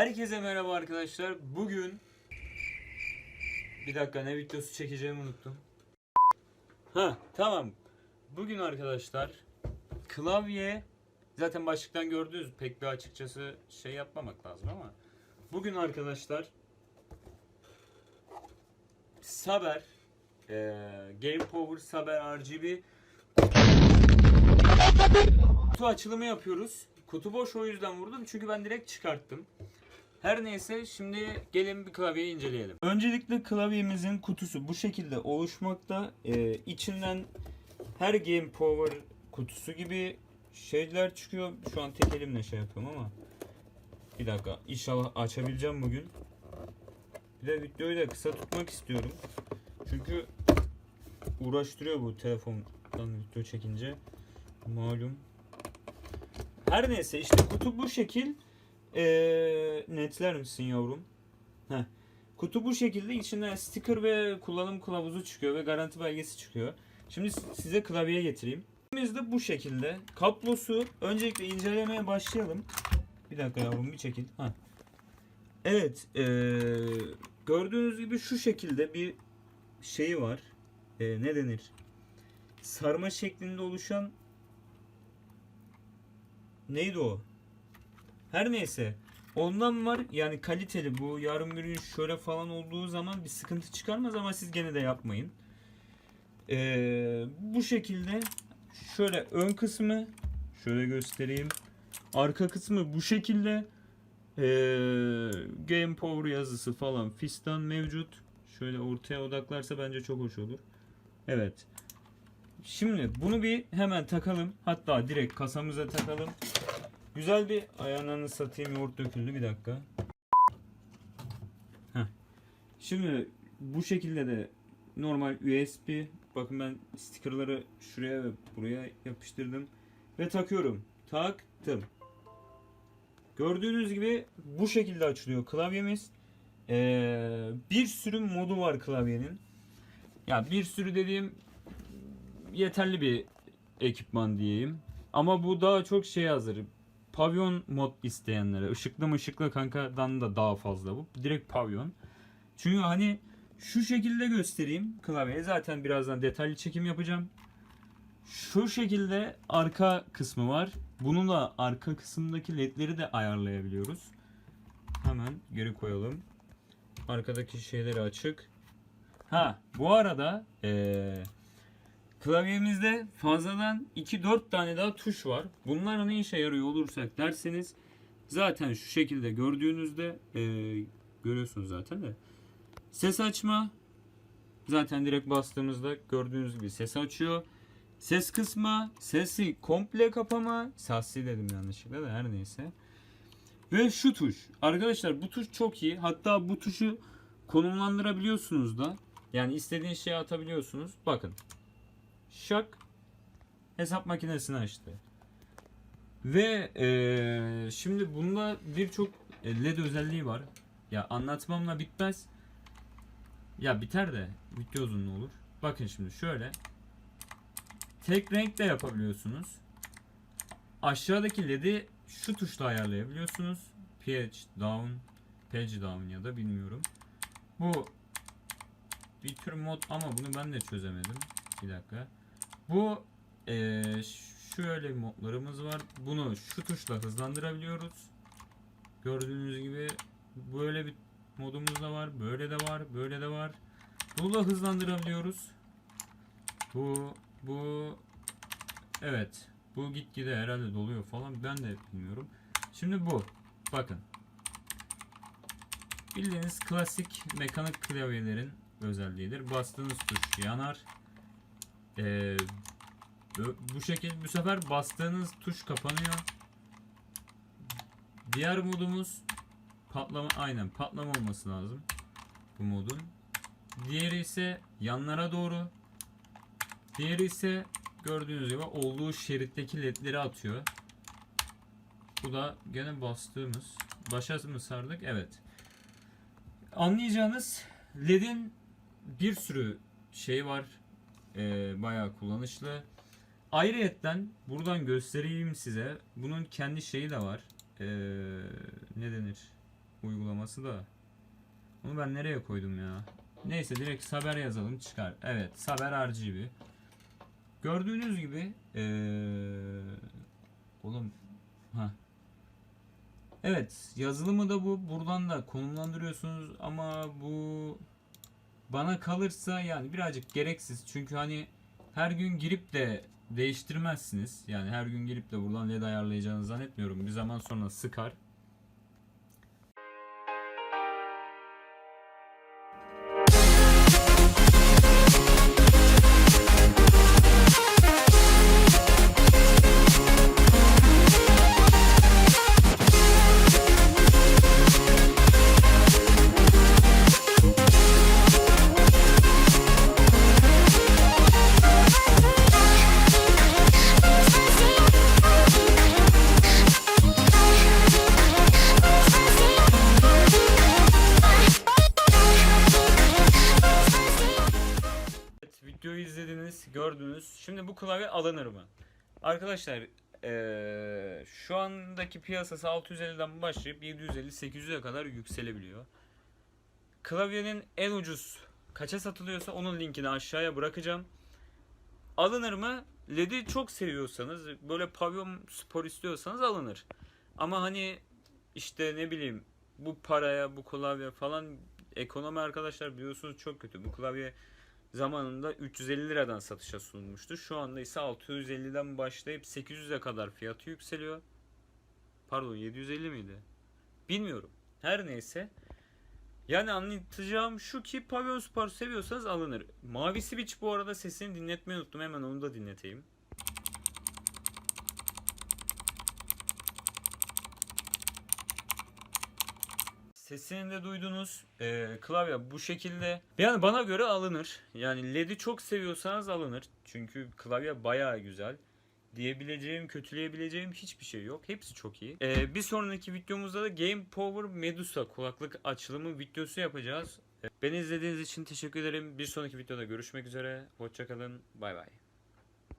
Herkese merhaba arkadaşlar. Bugün bir dakika ne videosu çekeceğimi unuttum. Ha tamam. Bugün arkadaşlar klavye zaten başlıktan gördünüz pek bir açıkçası şey yapmamak lazım ama bugün arkadaşlar Saber eee Game Power Saber RGB kutu açılımı yapıyoruz. Kutu boş o yüzden vurdum çünkü ben direkt çıkarttım. Her neyse şimdi gelin bir klavyeyi inceleyelim. Öncelikle klavyemizin kutusu bu şekilde oluşmakta. Ee, içinden her Game Power kutusu gibi şeyler çıkıyor. Şu an tek elimle şey yapıyorum ama bir dakika inşallah açabileceğim bugün. Bir de videoyu da kısa tutmak istiyorum. Çünkü uğraştırıyor bu telefondan video çekince. Malum. Her neyse işte kutu bu şekil. Ee, netler misin yavrum? Heh. Kutu bu şekilde içinden sticker ve kullanım kılavuzu çıkıyor ve garanti belgesi çıkıyor. Şimdi size klavyeye getireyim. Biz de bu şekilde. Kablosu öncelikle incelemeye başlayalım. Bir dakika yavrum bir çekil. Ha. Evet. ee, gördüğünüz gibi şu şekilde bir şeyi var. Ee, ne denir? Sarma şeklinde oluşan neydi o? Her neyse. Ondan var yani kaliteli bu yarın bir gün şöyle falan olduğu zaman bir sıkıntı çıkarmaz ama siz gene de yapmayın. Ee, bu şekilde şöyle ön kısmı şöyle göstereyim. Arka kısmı bu şekilde ee, Game Power yazısı falan fistan mevcut. Şöyle ortaya odaklarsa bence çok hoş olur. Evet. Şimdi bunu bir hemen takalım. Hatta direkt kasamıza takalım. Güzel bir ayağını satayım yoğurt döküldü bir dakika. Heh. Şimdi bu şekilde de normal USB bakın ben stickerları şuraya ve buraya yapıştırdım ve takıyorum. Taktım. Gördüğünüz gibi bu şekilde açılıyor klavyemiz. Ee, bir sürü modu var klavyenin. Ya bir sürü dediğim yeterli bir ekipman diyeyim. Ama bu daha çok şey hazır. Pavyon mod isteyenlere. ışıklı mı ışıklı kankadan da daha fazla bu. Direkt pavyon. Çünkü hani şu şekilde göstereyim klavyeyi. Zaten birazdan detaylı çekim yapacağım. Şu şekilde arka kısmı var. Bunun da arka kısımdaki ledleri de ayarlayabiliyoruz. Hemen geri koyalım. Arkadaki şeyleri açık. Ha bu arada eee Klavyemizde fazladan 2-4 tane daha tuş var. Bunlar ne işe yarıyor olursak derseniz zaten şu şekilde gördüğünüzde e, görüyorsunuz zaten de ses açma zaten direkt bastığımızda gördüğünüz gibi ses açıyor. Ses kısma, sesi komple kapama, sassi dedim yanlışlıkla da her neyse. Ve şu tuş. Arkadaşlar bu tuş çok iyi. Hatta bu tuşu konumlandırabiliyorsunuz da. Yani istediğin şeyi atabiliyorsunuz. Bakın şak hesap makinesini açtı. Ve eee, şimdi bunda birçok led özelliği var. Ya anlatmamla bitmez. Ya biter de video uzunluğu olur. Bakın şimdi şöyle. Tek renk de yapabiliyorsunuz. Aşağıdaki led'i şu tuşla ayarlayabiliyorsunuz. Pitch down, page down ya da bilmiyorum. Bu bir tür mod ama bunu ben de çözemedim. Bir dakika. Bu eee, şöyle modlarımız var. Bunu şu tuşla hızlandırabiliyoruz. Gördüğünüz gibi böyle bir modumuz da var. Böyle de var. Böyle de var. Bunu da hızlandırabiliyoruz. Bu bu evet. Bu gitgide herhalde doluyor falan. Ben de bilmiyorum. Şimdi bu. Bakın. Bildiğiniz klasik mekanik klavyelerin özelliğidir. Bastığınız tuş yanar. Ee, bu- şekil bu sefer bastığınız tuş kapanıyor. Diğer modumuz patlama aynen patlama olması lazım bu modun. Diğeri ise yanlara doğru. Diğeri ise gördüğünüz gibi olduğu şeritteki ledleri atıyor. Bu da gene bastığımız. Başa mı sardık? Evet. Anlayacağınız ledin bir sürü şey var. Ee, bayağı kullanışlı. Ayrıyetten buradan göstereyim size. Bunun kendi şeyi de var. Ee, ne denir? uygulaması da. Onu ben nereye koydum ya? Neyse direkt Saber yazalım çıkar. Evet Saber RGB. Gördüğünüz gibi ee, oğlum ha Evet yazılımı da bu buradan da konumlandırıyorsunuz ama bu bana kalırsa yani birazcık gereksiz. Çünkü hani her gün girip de değiştirmezsiniz. Yani her gün girip de buradan led ayarlayacağınızı zannetmiyorum. Bir zaman sonra sıkar gördünüz. Şimdi bu klavye alınır mı? Arkadaşlar, eee, şu andaki piyasası 650'den başlayıp 750-800'e kadar yükselebiliyor. Klavyenin en ucuz kaça satılıyorsa onun linkini aşağıya bırakacağım. Alınır mı? LED'i çok seviyorsanız, böyle pavyon spor istiyorsanız alınır. Ama hani işte ne bileyim bu paraya, bu klavye falan ekonomi arkadaşlar biliyorsunuz çok kötü. Bu klavye zamanında 350 liradan satışa sunulmuştu. Şu anda ise 650'den başlayıp 800'e kadar fiyatı yükseliyor. Pardon 750 miydi? Bilmiyorum. Her neyse. Yani anlatacağım şu ki pavyon spor seviyorsanız alınır. Mavi Switch bu arada sesini dinletmeyi unuttum. Hemen onu da dinleteyim. Sesini de duydunuz. Ee, klavye bu şekilde. Yani bana göre alınır. Yani LED'i çok seviyorsanız alınır. Çünkü klavye bayağı güzel. Diyebileceğim, kötüleyebileceğim hiçbir şey yok. Hepsi çok iyi. Ee, bir sonraki videomuzda da Game Power Medusa kulaklık açılımı videosu yapacağız. Ee, Beni izlediğiniz için teşekkür ederim. Bir sonraki videoda görüşmek üzere. Hoşçakalın. Bay bay.